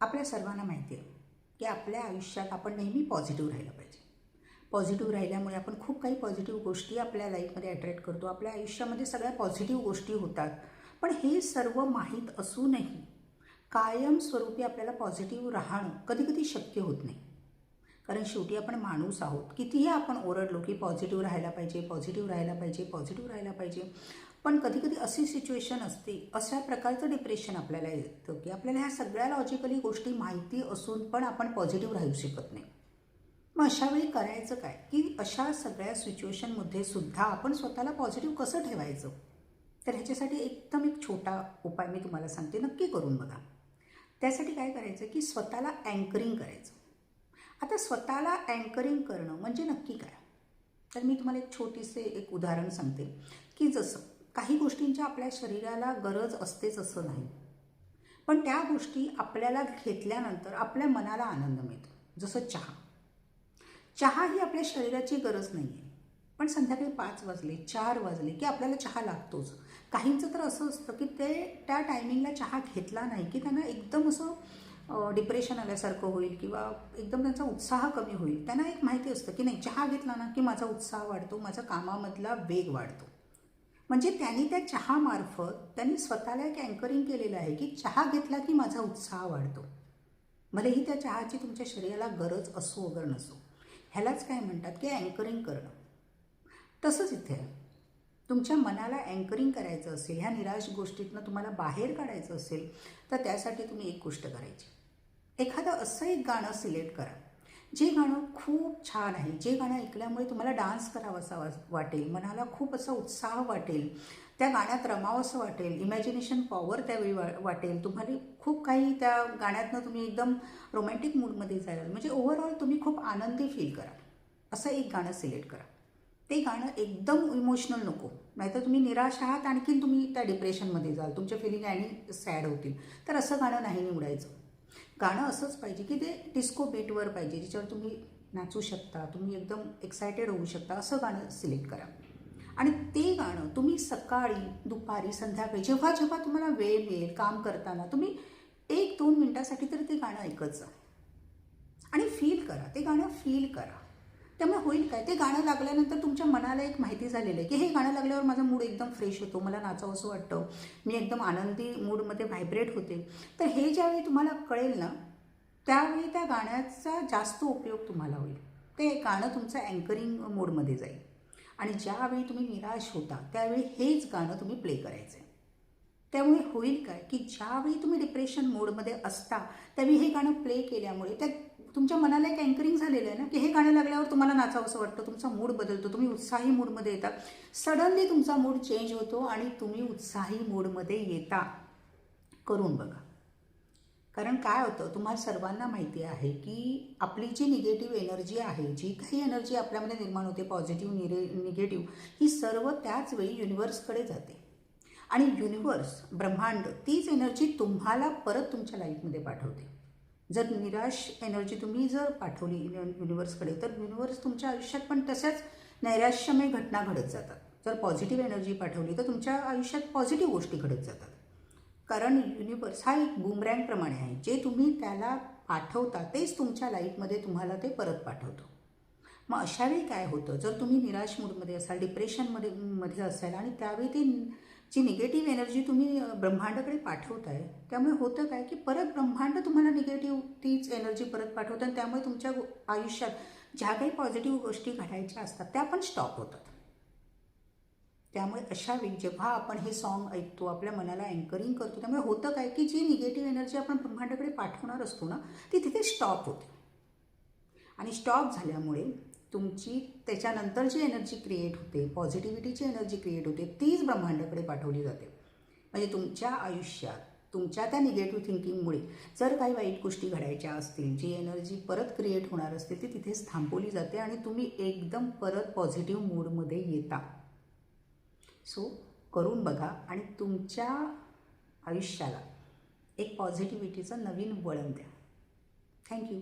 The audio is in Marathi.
आपल्या सर्वांना माहिती आहे की आपल्या आयुष्यात आपण नेहमी पॉझिटिव्ह राहिलं पाहिजे. पॉझिटिव्ह राहिल्यामुळे आपण खूप काही पॉझिटिव्ह गोष्टी आपल्या लाईफमध्ये अट्रॅक्ट करतो. आपल्या आयुष्यामध्ये सगळ्या पॉझिटिव्ह गोष्टी होतात. पण हे सर्व माहीत असूनही कायमस्वरूपी आपल्याला पॉझिटिव्ह राहणं कधीकधी शक्य होत नाही. कारण शेवटी आपण माणूस आहोत. कितीही आपण ओरडलो की पॉझिटिव्ह राहायला पाहिजे पॉझिटिव्ह राहायला पाहिजे पॉझिटिव्ह राहायला पाहिजे. पण कधी कधी अशी सिच्युएशन असते अशा प्रकारचं डिप्रेशन आपल्याला येतं की आपल्याला ह्या सगळ्या लॉजिकली गोष्टी माहिती असून पण आपण पॉझिटिव्ह राहू शकत नाही. मग अशावेळी करायचं काय? की अशा सगळ्या सिच्युएशनमध्ये सुद्धा आपण स्वतःला पॉझिटिव्ह कसं ठेवायचं? तर ह्याच्यासाठी एकदम एक छोटा उपाय मी तुम्हाला सांगते नक्की करून बघा. त्यासाठी काय करायचं की स्वतःला अँकरिंग करायचं. आता स्वतःला अँकरिंग करणं म्हणजे नक्की काय? तर मी तुम्हाला एक छोटीसे एक उदाहरण सांगते. की जसं काही गोष्टींच्या आपल्या शरीराला गरज असतेच असं नाही. पण त्या गोष्टी आपल्याला घेतल्यानंतर आपल्या मनाला आनंद मिळतो. जसं चहा. चहा ही आपल्या शरीराची गरज नाही आहे पण संध्याकाळी पाच वाजले चार वाजले की आपल्याला चहा लागतोच. काहींचं तर असं असतं की ते त्या टायमिंगला चहा घेतला नाही की त्यांना एकदम असं डिप्रेशन आल्यासारखं होईल किंवा एकदम त्यांचा उत्साह कमी होईल. त्यांना एक माहिती असतं की नाही चहा घेतला ना की माझा उत्साह वाढतो माझा कामामधला वेग वाढतो. म्हणजे त्यांनी त्या चहामार्फत त्यांनी स्वतःला एक अँकरिंग केलेलं आहे की चहा घेतला की माझा उत्साह वाढतो. भलेही त्या चहाची तुमच्या शरीराला गरज असो वगैरे नसो ह्यालाच काय म्हणतात की अँकरिंग करणं. तसंच इथे तुमच्या मनाला अँकरिंग करायचं असेल ह्या निराश गोष्टीतनं तुम्हाला बाहेर काढायचं असेल तर त्यासाठी तुम्ही एक गोष्ट करायची. एखादं असं एक गाणं सिलेक्ट करा. जे गाणं खूप छान आहे जे गाणं ऐकल्यामुळे तुम्हाला डान्स करावासा वाटेल मनाला खूप असा उत्साह वाटेल त्या गाण्यात रमावंसं वाटेल इमॅजिनेशन पॉवर त्यावेळी वा वाटेल तुम्हाला खूप काही त्या गाण्यातनं तुम्ही एकदम रोमॅन्टिक मूडमध्ये जाल म्हणजे ओव्हरऑल तुम्ही खूप आनंदी फील करा. असं एक गाणं सिलेक्ट करा. ते गाणं एकदम इमोशनल नको. नाहीतर तुम्ही निराश आहात आणखीन तुम्ही त्या डिप्रेशनमध्ये जाल तुमच्या फिलिंग आणि सॅड होतील. तर असं गाणं नाही निवडायचं. गाणं असंच पाहिजे की ते डिस्को बीटवर पाहिजे ज्याच्यावर तुम्ही नाचू शकता तुम्ही एकदम एक्सायटेड होऊ शकता असं गाणं सिलेक्ट करा. आणि ते गाणं तुम्ही सकाळी दुपारी संध्याकाळी जेव्हा जेव्हा तुम्हाला वेळ मिळेल काम करताना तुम्ही एक दोन मिनटासाठी तरी ते गाणं ऐकत जा. आणि फील करा ते गाणं फील करा. त्यामुळे होईल काय? ते गाणं लागल्यानंतर तुमच्या मनाला एक माहिती झालेली आहे की हे गाणं लागल्यावर माझा मूड एकदम फ्रेश होतो मला नाचावं असं वाटतं. मी एकदम आनंदी मूडमध्ये व्हायब्रेट होते. तर हे ज्यावेळी तुम्हाला कळेल ना त्यावेळी त्या गाण्याचा जास्त उपयोग तुम्हाला होईल. ते गाणं तुमचं अँकरिंग मोडमध्ये जाईल. आणि ज्यावेळी तुम्ही निराश होता त्यावेळी हेच गाणं तुम्ही प्ले करायचं आहे त्यामुळे होईल काय? की ज्यावेळी तुम्ही डिप्रेशन मोडमध्ये असता त्यावेळी हे गाणं प्ले केल्यामुळे त्या तुमच्या मनाला एक अँकरिंग झालेलं आहे ना की हे गाणं लागल्यावर तुम्हाला नाचावं असं वाटतं तुमचा मूड बदलतो तुम्ही उत्साही मूडमध्ये येता. सडनली तुमचा मूड चेंज होतो आणि तुम्ही उत्साही मूडमध्ये येता. करून बघा. कारण काय होतं तुम्हाला सर्वांना माहिती आहे की आपली जी निगेटिव्ह एनर्जी आहे जी काही एनर्जी आपल्यामध्ये निर्माण होते पॉझिटिव्ह निरे निगेटिव्ह ही सर्व त्याच वेळी युनिवर्सकडे जाते. आणि युनिवर्स ब्रह्मांड तीच एनर्जी तुम्हाला परत तुमच्या लाईफमध्ये पाठवते. जर निराश एनर्जी तुम्ही जर पाठवली युनिवर्सकडे तर युनिवर्स तुमच्या आयुष्यात पण तशाच नैराश्यमय घटना घडत जातात. जर पॉझिटिव्ह एनर्जी पाठवली तर तुमच्या आयुष्यात पॉझिटिव्ह गोष्टी घडत जातात. कारण युनिवर्स हा एक बुमरँगप्रमाणे आहे. जे तुम्ही त्याला पाठवता तेच तुमच्या लाईफमध्ये तुम्हाला ते परत पाठवतो. मग अशावेळी काय होतं? जर तुम्ही निराश मूडमध्ये असाल डिप्रेशनमध्ये मध्ये असाल आणि त्यावेळी ती जी निगेटिव्ह एनर्जी तुम्ही ब्रह्मांडाकडे पाठवताय त्यामुळे होतं काय की परत ब्रह्मांड तुम्हाला निगेटिव्ह तीच एनर्जी परत पाठवतं आणि त्यामुळे तुमच्या आयुष्यात ज्या काही पॉझिटिव्ह गोष्टी घडायच्या असतात त्या पण स्टॉप होतात. त्यामुळे अशा वेळी जेव्हा आपण हे सॉन्ग ऐकतो आपल्या मनाला अँकरिंग करतो त्यामुळे होतं काय की जी निगेटिव्ह एनर्जी आपण ब्रह्मांडाकडे पाठवणार असतो ना ती तिथे स्टॉप होते. आणि स्टॉप झाल्यामुळे तुमची त्याच्यानंतर जी एनर्जी क्रिएट होते पॉझिटिव्हिटीची एनर्जी क्रिएट होते तीच ब्रह्मांडाकडे पाठवली जाते. म्हणजे तुमच्या आयुष्यात तुमच्या त्या निगेटिव्ह थिंकिंगमुळे जर काही वाईट गोष्टी घडायच्या असतील जी एनर्जी परत क्रिएट होणार असते ती तिथेच थांबवली जाते आणि तुम्ही एकदम परत पॉझिटिव्ह मूडमध्ये येता. सो करून बघा आणि तुमच्या आयुष्याला एक पॉझिटिव्हिटीचं नवीन वळण द्या. थँक्यू